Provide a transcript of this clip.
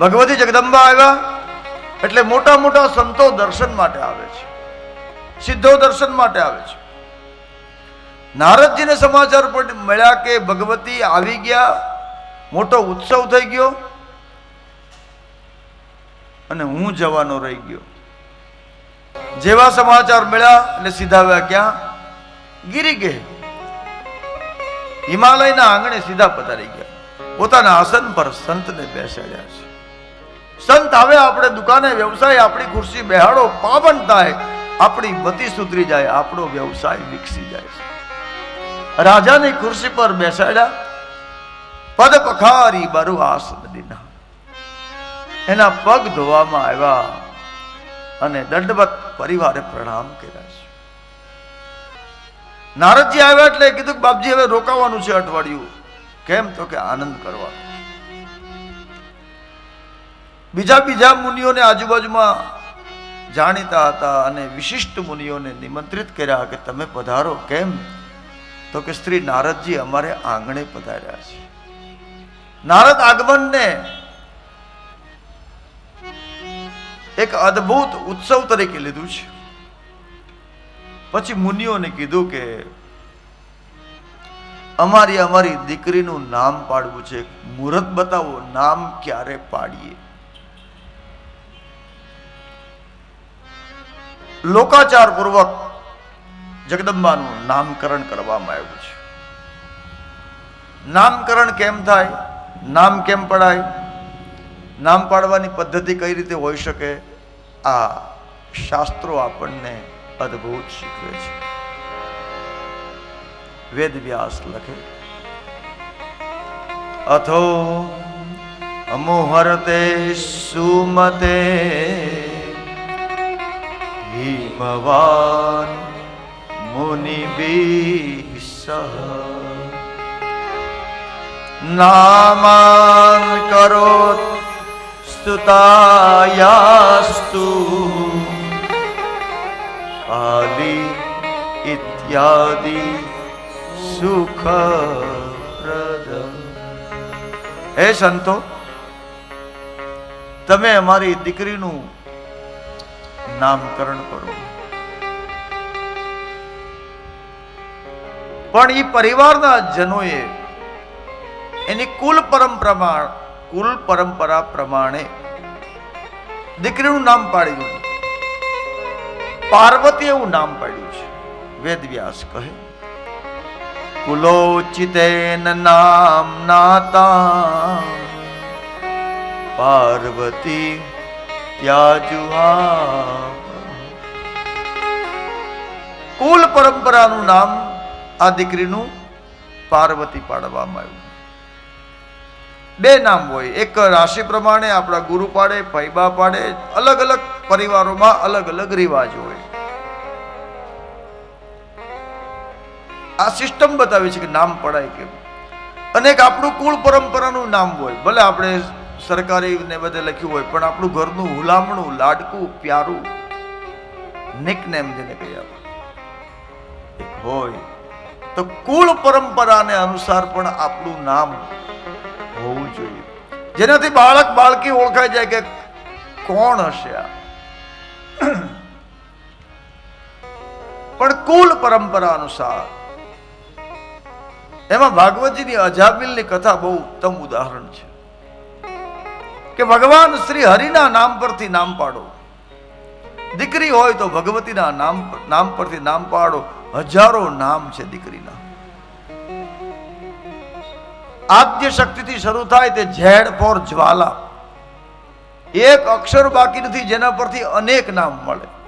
ભગવતી જગદંબા આવ્યા એટલે મોટા મોટા સંતો દર્શન માટે આવે છે. સિદ્ધો દર્શન માટે આવે છે. નારદજીને સમાચાર પણ મળ્યા કે ભગવતી આવી ગયા. મોટો ઉત્સવ થઈ ગયો. અને હું જવાનો રહી ગયો. જેવા સમાચાર મળ્યા એટલે સીધા આવ્યા ક્યાં? ગીરી ગયે હિમાલયના આંગણે સીધા પધારી ગયા. પોતાના આસન પર સંતને બેસાડ્યા છે. સંત આવે આપણે દુકાને વ્યવસાય, આપણી ખુરશી બેહાડો, પાવન થાય, આપણી મતિ સુધરી જાય, આપણો વ્યવસાય વિકસી જાય છે. રાજાની ખુરશી પર બેસાડ્યા. પદ પખારી બરુ આસન દિના એના પગ ધોવામાં આવ્યા અને દંડવત પરિવારે પ્રણામ કર્યા છે. નારદજી આવ્યા એટલે કીધું કે બાપજી, હવે રોકાવાનું છે અઠવાડિયું. કેમ તો કે આનંદ કરવાનો. બીજા બીજા મુનિઓને આજુબાજુમાં જાણીતા હતા અને વિશિષ્ટ મુનિઓને નિમંત્રિત કર્યા કે તમે પધારો. કેમ? તો કે શ્રી નારદજી અમારે આંગણે પધાર્યા છે. નારદ આગમનને એક અદ્ભુત ઉત્સવ તરીકે લીધું છે. પછી મુનિઓને કીધું કે અમારી અમારી દીકરીનું નામ પાડવું છે. મુહૂર્ત બતાવો, નામ ક્યારે પાડીએ? લોકાચાર પૂર્વક જગદંબાનું નામકરણ કરવામાં આવ્યું છે. નામકરણ કેમ થાય? નામ કેમ પડાય? નામ પાડવાની પદ્ધતિ કઈ રીતે હોઈ શકે? આ શાસ્ત્રો આપણને અદ્ભુત શીખવે છે. વેદ વ્યાસ લખે, અથો અમોહરતે સુમતે હિમવાન મુનિ સહ નામાન કરો સ્તુતાયાસ્તુ કાલી ઇત્યાદિ સુખપ્રદ હે સંતો તમે અમારી દીકરીનું નામકરણ કરો. પણ એ પરિવારના જનોએ એની કુલ પરંપરા કુલ પરંપરા પ્રમાણે દીકરીનું નામ પાડી દીધું પાર્વતી એવું નામ પાડ્યું છે. વેદ વ્યાસ કહે કુલોચિતેન નામ નાતા, પાર્વતી ત્યાજુહા કુલ પરંપરાનું નામ આ દીકરીનું પાર્વતી પાડવામાં આવ્યું. બે નામ હોય. એક રાશિ પ્રમાણે આપણા ગુરુ પાડે, ફૈબા પાડે, અલગ અલગ પરિવારોમાં અલગ અલગ રિવાજ હોય. આ સિસ્ટમ બતાવે છે કે નામ પડાય કેમ? અને એક આપણું કુળ પરંપરાનું નામ હોય. ભલે આપણે સરકારી ને બધે લખ્યું હોય, પણ આપણું ઘરનું હુલામણું, લાડકું, પ્યારું, નિકનેમ જેને કહીએ એક હોય, તો કુળ પરંપરાને અનુસાર પણ આપણું નામ હોવું જોઈએ. જેનાથી બાળક બાળકી ઓળખાઈ જાય કે કોણ હશે આ. પણ કુલ પરંપરા અનુસાર, એમાં ભાગવતજીની અજાબિલની કથા બહુ ઉત્તમ ઉદાહરણ છે. કે ભગવાન શ્રી હરિના નામ પરથી નામ પાડો. દીકરી હોય તો ભગવતીના નામ નામ પરથી નામ પાડો. હજારો નામ છે દીકરીના. આદ્ય શક્તિથી શરૂ થાય તે ઝેડ ફોર જ્વાલા. એક અક્ષર બાકી નથી જેના પરથી અનેક નામ મળે.